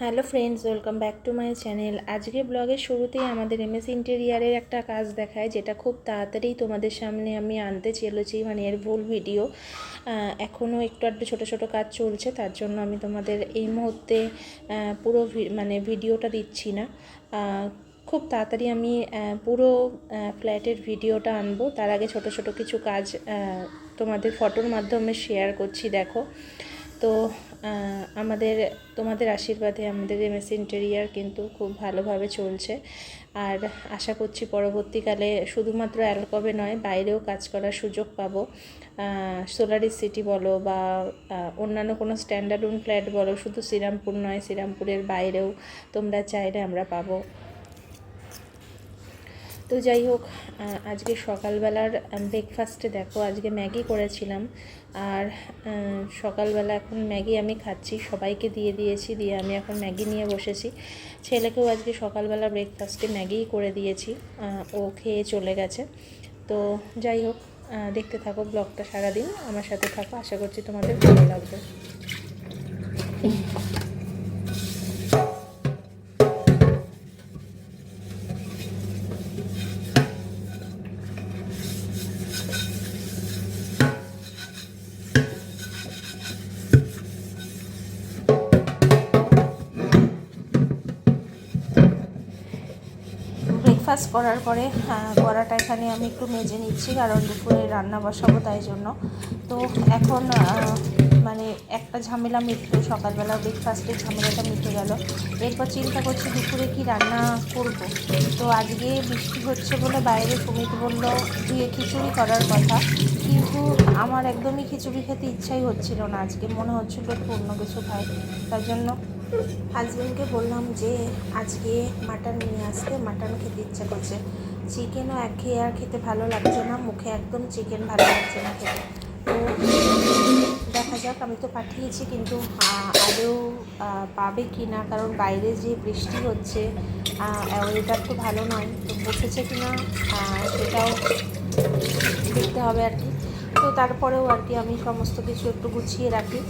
Hello friends, welcome back to my channel. আজকে ব্লগের শুরুতেই আমাদের এমএস ইন্টেরিয়ারের একটা কাজ দেখায়, যেটা খুব তাড়াতাড়ি তোমাদের সামনে আমি আনতে চলেছি মানে এর ভুল ভিডিও। এখনও একটু আধটু ছোটো ছোটো কাজ চলছে, তার জন্য আমি তোমাদের এই মুহূর্তে পুরো মানে ভিডিওটা দিচ্ছি না। খুব তাড়াতাড়ি আমি পুরো ফ্ল্যাটের ভিডিওটা আনব। তার আগে ছোট ছোট কিছু কাজ তোমাদের ফটোর মাধ্যমে শেয়ার করছি, দেখো। তো আমাদের, তোমাদের আশীর্বাদে আমাদের এমএস ইন্টেরিয়ার কিন্তু খুব ভালোভাবে চলছে। আর আশা করছি পরবর্তীকালে শুধুমাত্র অ্যালকবে নয়, বাইরেও কাজ করার সুযোগ পাবো। সোলারি সিটি বলো বা অন্যান্য কোনো স্ট্যান্ডার্ড ফ্ল্যাট বলো, শুধু শ্রীরামপুর নয়, শ্রীরামপুরের বাইরেও তোমরা চাইলে আমরা পাবো। তো যাই হোক আজকে সকালবেলার ব্রেকফাস্টে দেখো আজকে ম্যাগি করেছিলাম। আর সকালবেলা এখন ম্যাগি আমি খাচ্ছি, সবাইকে দিয়ে দিয়েছি, দিয়ে আমি এখন ম্যাগি নিয়ে বসেছি। ছেলেকেও আজকে সকালবেলা ব্রেকফাস্টে ম্যাগিই করে দিয়েছি ও খেয়ে চলে গেছে। তো যাই হোক দেখতে থাকো ব্লগটা সারাদিন, আমার সাথে থাকো, আশা করছি তোমাদের ভালো লাগবে। ব্রেকফাস্ট করার পরে আহ, কড়াটা এখানে আমি একটু মেজে নিচ্ছি কারণ দুপুরে রান্না বসাবো তাই জন্য। তো এখন মানে একটা ঝামেলা মিটলো সকালবেলা ব্রেকফাস্টের ঝামেলাটা মিটে গেল। এরপর চিন্তা করছি দুপুরে কি রান্না করব। তো আজকে বৃষ্টি হচ্ছে বলে বাইরে সুমিত বলল ধুয়ে খিচুড়ি করার কথা। কিন্তু আমার একদমই খিচুড়ি খেতে ইচ্ছাই হচ্ছিল না। আজকে মনে হচ্ছিল একটু অন্য কিছু খাই তার জন্য হাজব্যান্ডকে বললাম যে, আজকে মাটন নিয়ে আসতে, মাটন খেতে ইচ্ছে করছে। চিকেনও এক খেয়ে আর খেতে ভালো লাগছে না, মুখে একদম চিকেন ভালো লাগছে না খেতে। তো দেখা যাক, আমি তো পাঠিয়েছি, কিন্তু আদৌ পাবে কি না? কারণ বাইরে যে বৃষ্টি হচ্ছে ওয়েদার তো ভালো নয়। তো বসেছে কি না সেটাও দেখতে হবে আর কি। তো তারপরেও আর কি আমি সমস্ত কিছু একটু গুছিয়ে রাখি।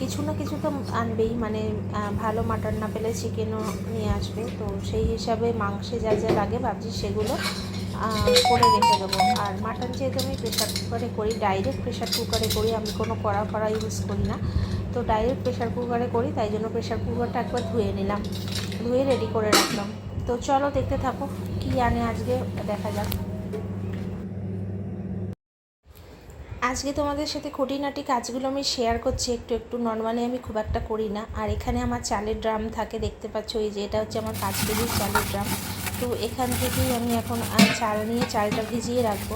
কিছু না কিছু তো আনবেই মানে ভালো মাটন না পেলে চিকেনও নিয়ে আসবে। তো সেই হিসাবে মাংসে যা যা লাগে ভাবছি সেগুলো করে রেখে দেবো। আর মাটন যেহেতু আমি প্রেশার কুকারে করি ডাইরেক্ট প্রেশার কুকারে করি, আমি কোনো কড়া ফড়া ইউজ করি না। তো ডাইরেক্ট প্রেশার কুকারে করি, তাই জন্য প্রেশার কুকারটা একবার ধুয়ে নিলাম। ধুয়ে রেডি করে রাখলাম। তো চলো দেখতে থাকো, কী আনে আজকে, দেখা যাক। আজকে তোমাদের সাথে খুঁটিনাটি কাজগুলো আমি শেয়ার করছি, একটু একটু। নর্মালি আমি খুব একটা করি না। আর এখানে আমার চালের ড্রাম থাকে, দেখতে পাচ্ছ ওই যে, এটা হচ্ছে আমার পাঁচ কেজির চালের ড্রাম তো এখান থেকেই আমি এখন চাল নিয়ে চালটা ভিজিয়ে রাখব।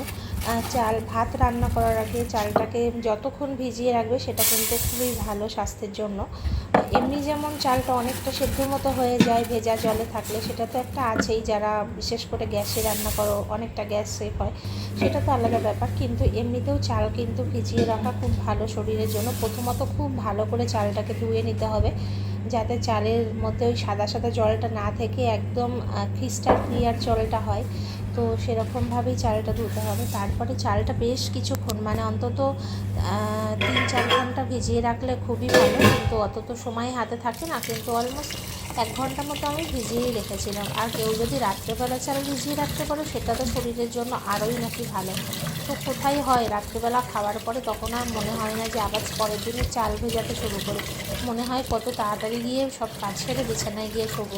চাল, ভাত রান্না করার আগে চালটাকে যতক্ষণ ভিজিয়ে রাখবে, সেটা কিন্তু খুবই ভালো স্বাস্থ্যের জন্য। এমনি যেমন চালটা অনেকটা সেদ্ধ মতো হয়ে যায়, ভেজা জলে থাকলে সেটা তো একটা আছেই। যারা বিশেষ করে গ্যাসে রান্না করো, অনেকটা গ্যাস সেভ হয়, সেটা তো আলাদা ব্যাপার। কিন্তু এমনিতেও চাল কিন্তু ভিজিয়ে রাখা খুব ভালো শরীরের জন্য। প্রথমত খুব ভালো করে চালটাকে ধুয়ে নিতে হবে, যাতে চালের মধ্যে ওই সাদা সাদা জলটা না থেকে একদম ক্রিস্টাল ক্লিয়ার জলটা হয়। তো সেরকমভাবেই চালটা ধুতে হবে। তারপরে চালটা বেশ কিছুক্ষণ মানে অন্তত তিন চার ঘণ্টা ভিজিয়ে রাখলে খুবই ভালো। কিন্তু অত তো সময় হাতে থাকে না, কিন্তু অলমোস্ট এক ঘণ্টা মতো আমি ভিজিয়েই রেখেছিলাম। আর কেউ যদি রাত্রেবেলা চাল ভিজিয়ে রাখতে পারো, সেটা তো শরীরের জন্য আরোই নাকি ভালো। তো কোথায় হয়, রাত্রেবেলা খাওয়ার পরে তখন আর মনে হয় না যে আবার পরের দিনে চাল ভেজাতে শুরু করি। মনে হয় কত তাড়াতাড়ি গিয়ে সব কাজ ছেড়ে বিছানায় গিয়ে শোবো।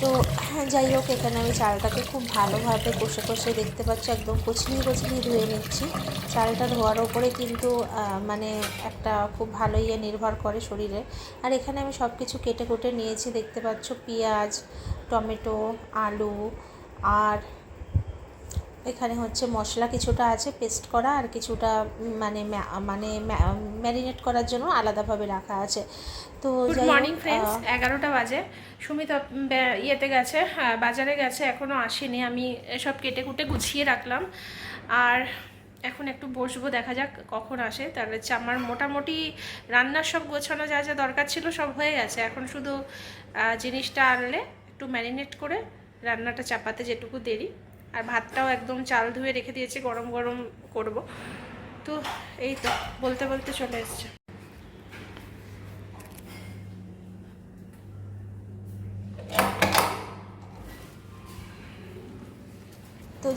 তো হ্যাঁ যাই হোক, এখানে আমি চালটাকে খুব ভালোভাবে কষে কষে দেখতে পাচ্ছি, একদম কচলি কচলি ধুয়ে নিচ্ছি। চালটা ধোয়ার ওপরে কিন্তু মানে একটা খুব ভালো ইয়ে নির্ভর করে শরীরে। আর এখানে আমি সব কিছু কেটে কুটে নিয়েছি, দেখতে পাচ্ছ, পেঁয়াজ, টমেটো, আলু, আর এখানে হচ্ছে মশলা, কিছুটা আছে পেস্ট করা আর কিছুটা মানে মানে ম্যারিনেট করার জন্য আলাদাভাবে রাখা আছে। তো গুড মর্নিং ফ্রেন্ডস এগারোটা বাজে। সুমিত ইয়েতে গেছে বাজারে গেছে এখনও আসেনি। আমি সব কেটে কুটে গুছিয়ে রাখলাম। আর এখন একটু বসবো দেখা যাক কখন আসে। তাহলে হচ্ছে আমার মোটামুটি রান্নার সব গোছানো যা যা দরকার ছিল সব হয়ে গেছে। এখন শুধু জিনিসটা আনলে একটু ম্যারিনেট করে রান্নাটা চাপাতে যেটুকু দেরি। আর ভাতটাও একদম চাল ধুয়ে রেখে দিয়েছি গরম গরম করব। তো এই তো বলতে বলতে চলে এসছে।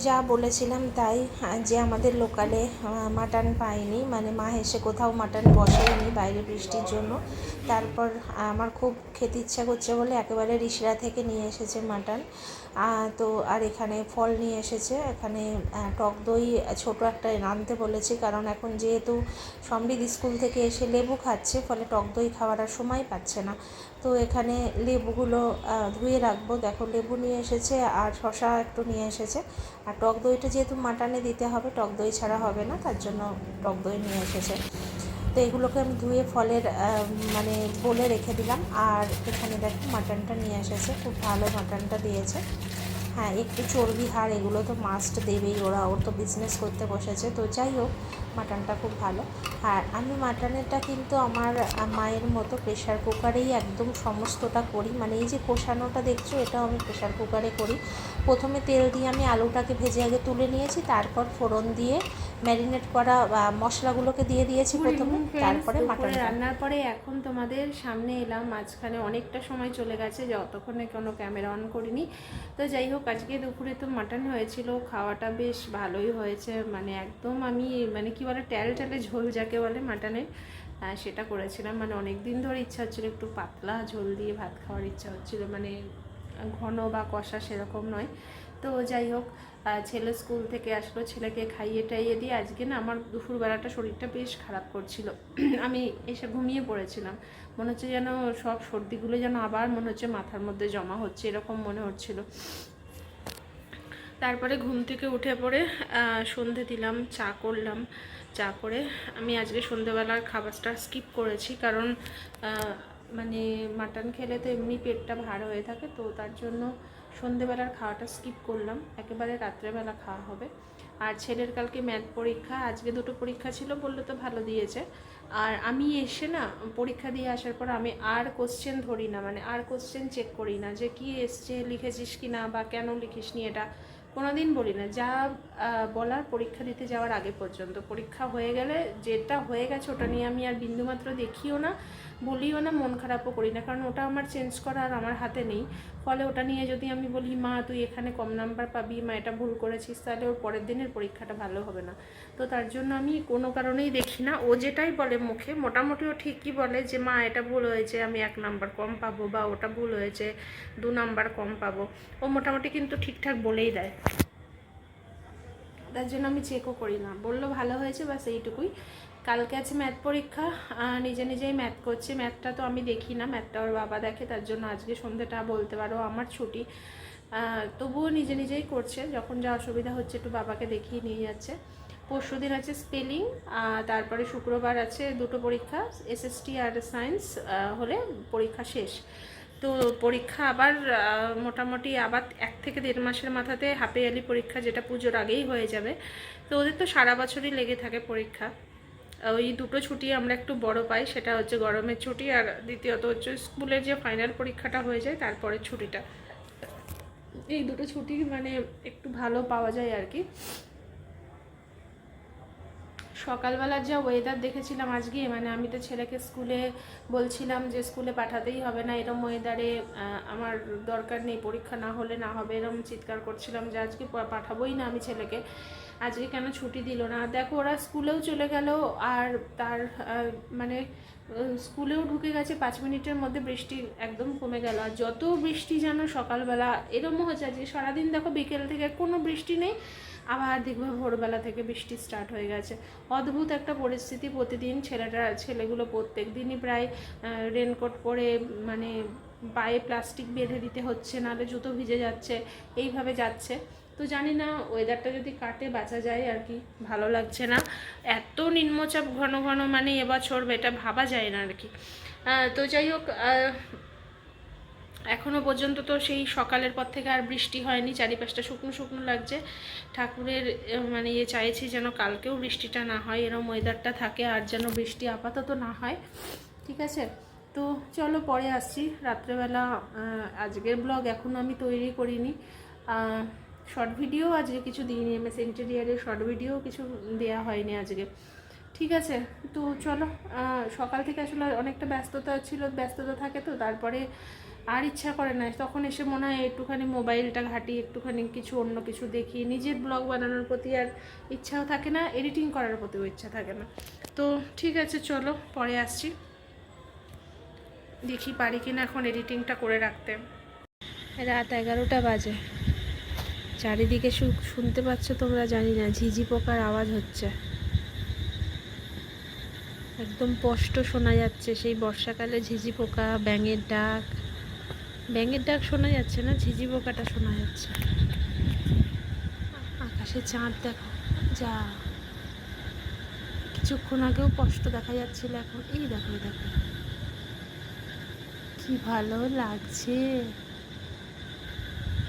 যা বলেছিলাম তাই যে আমাদের লোকালে মাটন পাইনি মানে মা এসে কোথাও মাটন বসেইনি বাইরে বৃষ্টির জন্য। তারপর আমার খুব খেতে ইচ্ছা করছে বলে একেবারে রিসরা থেকে নিয়ে এসেছে মাটন তো আর এখানে ফল নিয়ে এসেছে, এখানে টক দই ছোটো একটা আনতে বলেছি, কারণ এখন যেহেতু সমৃদ্ধ স্কুল থেকে এসে লেবু খাচ্ছে, ফলে টক দই খাওয়ার আর সময় পাচ্ছে না। তো এখানে লেবুগুলো ধুয়ে রাখব। দেখো, লেবু নিয়ে এসেছে আর শশা একটু নিয়ে এসেছে। আর টক দইটা যেহেতু মাটানে দিতে হবে, টক দই ছাড়া হবে না, তার জন্য টক দই নিয়ে এসেছে। তো এগুলোকে আমি ধুয়ে ফলের মানে বলে রেখে দিলাম। আর এখানে দেখো, মাটনটা নিয়ে এসেছে। খুব ভালো মাটনটা দিয়েছে। হ্যাঁ একটু চর্বি হাড় এগুলো তো মাস্ট দেবেই ওরা। ওর তো বিজনেস করতে বসেছে। তো যাই হোক মাটনটা খুব ভালো। আর আমি মাটনেরটা কিন্তু আমার মায়ের মতো প্রেশার কুকারেই একদম সমস্তটা করি। মানে এই যে কষানোটা দেখছ এটাও আমি প্রেশার কুকারে করি। প্রথমে তেল দিয়ে আমি আলুটাকে ভেজে আগে তুলে নিয়েছি তারপর ফোড়ন দিয়ে ম্যারিনেট করা মশলাগুলোকে দিয়ে দিয়েছি প্রথমে। তারপরে মাটনটা রান্নার পরে এখন তোমাদের সামনে এলাম। মাঝখানে অনেকটা সময় চলে গেছে যতক্ষণে কোনো ক্যামেরা অন করিনি। তো যাই হোক আজকে দুপুরে তো মাটন হয়েছিল, খাওয়াটা বেশ ভালোই হয়েছে। মানে একদম আমি মানে কি বলে ট্যাল ট্যালে ঝোল যাকে বলে মাটনের সেটা করেছিলাম। মানে অনেক দিন ধরে ইচ্ছা হচ্ছিল একটু পাতলা ঝোল দিয়ে ভাত খাওয়ার ইচ্ছা হচ্ছিল। মানে ঘন বা কষা সেরকম নয়। তো যাই হোক ছেলে স্কুল থেকে আসলো, ছেলেকে খাইয়ে টাইয়ে দিয়ে আজকে না আমার দুপুরবেলাটা শরীরটা বেশ খারাপ করছিল। আমি এসে ঘুমিয়ে পড়েছিলাম। মনে হচ্ছে যেন সব সর্দিগুলো যেন আবার মনে হচ্ছে মাথার মধ্যে জমা হচ্ছে, এরকম মনে হচ্ছিল। তারপরে ঘুম থেকে উঠে পড়ে সন্ধে দিলাম, চা করলাম, চা করে আমি আজকে সন্ধেবেলার খাবারটা স্কিপ করেছি কারণ মানে মাটন খেলে তো এমনি পেটটা ভার হয়ে থাকে, তো তার জন্য সন্ধেবেলার খাওয়াটা স্কিপ করলাম। একেবারে রাত্রেবেলা খাওয়া হবে। আর ছেলের কালকে ম্যাথ পরীক্ষা, আজকে দুটো পরীক্ষা ছিল বললে তো ভালো দিয়েছে। আর আমি এসে না, পরীক্ষা দিয়ে আসার পর আমি আর কোশ্চেন ধরি না মানে আর কোশ্চেন চেক করি না যে কি এসছে, লিখেছিস কি না বা কেন লিখিসনি এটা। কোনোদিন বলি না, যা বলার পরীক্ষা দিতে যাওয়ার আগে পর্যন্ত। পরীক্ষা হয়ে গেলে যেটা হয়ে গেছে ওটা নিয়ে আমি আর বিন্দুমাত্র দেখিও না। বলিও না, মন খারাপও করি না। কারণ ওটা আমার চেঞ্জ করা আর আমার হাতে নেই। ফলে ওটা নিয়ে যদি আমি বলি, মা, তুই এখানে কম নাম্বার পাবি, মা, এটা ভুল করেছিস, তাহলে ওর পরের দিনের পরীক্ষাটা ভালো হবে না। তো তার জন্য আমি কোনো কারণেই দেখি না। ও যেটাই বলে মুখে, মোটামুটি ও ঠিকই বলে যে, মা, এটা ভুল হয়েছে, আমি এক নাম্বার কম পাবো বা ওটা ভুল হয়েছে, দু নাম্বার কম পাবো। ও মোটামুটি কিন্তু ঠিকঠাক বলেই দেয়। তার জন্য আমি চেকও করি না। বলল ভালো হয়েছে বাস এইটুকুই। কালকে আছে ম্যাথ পরীক্ষা নিজে নিজেই ম্যাথ করছে। ম্যাথটা তো আমি দেখি না ম্যাথটা ওর বাবা দেখে, তার জন্য আজকে সন্ধ্যেটা বলতে পারো, আমার ছুটি। তবুও নিজে নিজেই করছে, যখন যা অসুবিধা হচ্ছে একটু বাবাকে দেখিয়ে নিয়ে যাচ্ছে। পরশু দিন আছে স্পেলিং তারপরে শুক্রবার আছে দুটো পরীক্ষা এসএসটি আর সায়েন্স হলে পরীক্ষা শেষ। তো পরীক্ষা আবার মোটামুটি আবার এক থেকে দেড় মাসের মাথাতে হাফ ইয়ারলি পরীক্ষা যেটা পুজোর আগেই হয়ে যাবে। তো ওদের তো সারা বছরই লেগে থাকে পরীক্ষা। ওই দুটো ছুটি আমরা একটু বড় পাই, সেটা হচ্ছে গরমের ছুটি আর দ্বিতীয়ত হচ্ছে স্কুলের যে ফাইনাল পরীক্ষাটা হয়ে যায় তারপরে ছুটিটা। এই দুটো ছুটি মানে একটু ভালো পাওয়া যায় আর কি। সকালবেলার যা ওয়েদার দেখেছিলাম আজকে মানে আমি তো ছেলেকে স্কুলে বলছিলাম যে স্কুলে পাঠাতেই হবে না, এরম ওয়েদারে আমার দরকার নেই, পরীক্ষা না হলে না হবে, এরম চিৎকার করছিলাম যে আজকে পাঠাবোই না আমি ছেলেকে। আজকে কেন ছুটি দিল না? দেখো, ওরা স্কুলেও চলে গেল আর তার মানে স্কুলেও ঢুকে গেছে। পাঁচ মিনিটের মধ্যে বৃষ্টি একদম কমে গেল। আর যত বৃষ্টি যেন সকালবেলা, এরমও হচ্ছে যে সারাদিন দেখো বিকেল থেকে কোনো বৃষ্টি নেই, আবার দেখবে ভোরবেলা থেকে বৃষ্টি স্টার্ট হয়ে গেছে। অদ্ভুত একটা পরিস্থিতি প্রতিদিন ছেলেটা, ছেলেগুলো প্রত্যেক দিনই প্রায় রেনকোট পরে মানে পায়ে প্লাস্টিক বেঁধে দিতে হচ্ছে, নাহলে জুতো ভিজে যাচ্ছে, এইভাবে যাচ্ছে। তো জানি না ওয়েদারটা যদি কাটে বাঁচা যায় আর কি ভালো লাগছে না। এত নিম্নচাপ ঘন ঘন মানে এবছর এটা ভাবা যায় না আর কি। তো যাই হোক আহ, এখনও পর্যন্ত তো সেই সকালের পর থেকে আর বৃষ্টি হয়নি চারিপাশটা শুকনো শুকনো লাগছে। ঠাকুরের মানে ইয়ে চাইছি যেন কালকেও বৃষ্টিটা না হয় এরম ওয়েদারটা থাকে আর যেন বৃষ্টি আপাতত না হয়। ঠিক আছে? তো চলো পরে আসছি। রাত্রেবেলা আজকের ব্লগ এখনও আমি তৈরি করিনি। শর্ট ভিডিও আজকে কিছু দিইনি এম এস ইন্টেরিয়ারের শর্ট ভিডিও কিছু দেওয়া হয়নি আজকে। ঠিক আছে, তো চলো সকাল থেকে আসলে অনেকটা ব্যস্ততা ছিল, ব্যস্ততা থাকে তো, তারপরে আর ইচ্ছা করে না, তখন এসে মনে হয় একটুখানি মোবাইলটা ঘাঁটি, একটুখানি কিছু অন্য কিছু দেখি। নিজের ব্লগ বানানোর প্রতি আর ইচ্ছাও থাকে না এডিটিং করার প্রতিও ইচ্ছা থাকে না। তো ঠিক আছে, চলো, পরে আসছি। দেখি পারি কিনা এখন এডিটিংটা করে রাখতে। রাত এগারোটা বাজে। চারিদিকে শুনতে পাচ্ছ তোমরা? জানি না, ঝিঝি পোকার আওয়াজ হচ্ছে। একদম স্পষ্ট শোনা যাচ্ছে, সেই বর্ষাকালে ঝিঝি পোকা, ব্যাঙের ডাক। ব্যাঙের ডাক শোনা যাচ্ছে না, ঝিঝি পোকাটা শোনা যাচ্ছে। আকাশে চাঁদ দেখো, যা। কিছুক্ষণ আগেও স্পষ্ট দেখা যাচ্ছিল, এখন এই দেখো দেখো। কি ভালো লাগছে।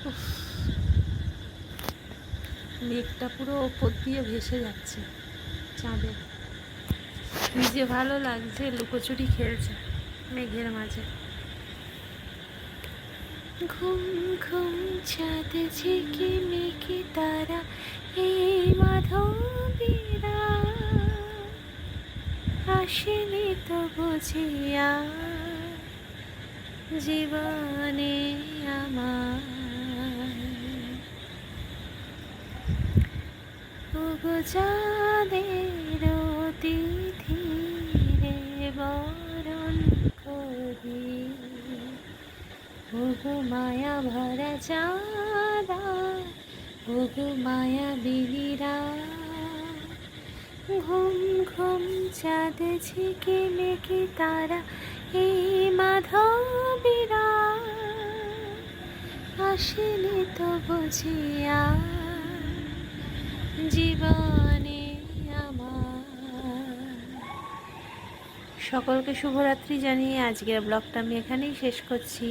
উফ। মেঘটা পুরো ওপর দিয়ে ভেসে যাচ্ছে কি যে ভালো লাগছে, লুকোচুরি খেলছে মেঘের মাঝে। ঘুম ঘুম চাঁদ ঝিকি মেঘে তারা, এই মাধবীরা? আসেনি তো বুঝিয়া জীবনে আমার উপজাদের অতিথি বরণ করি। ওগো মায়া ভরা চাঁদা, ওগো মায়া বিনিরা ঘুম ঘুম চাঁদ ঝিকে মেকি তারা, এই মাধবীরা। আসেনি তো বুঝিয়া জীবনে আমার। সকলকে শুভরাত্রি জানিয়ে আজকের ব্লগটা আমি এখানেই শেষ করছি।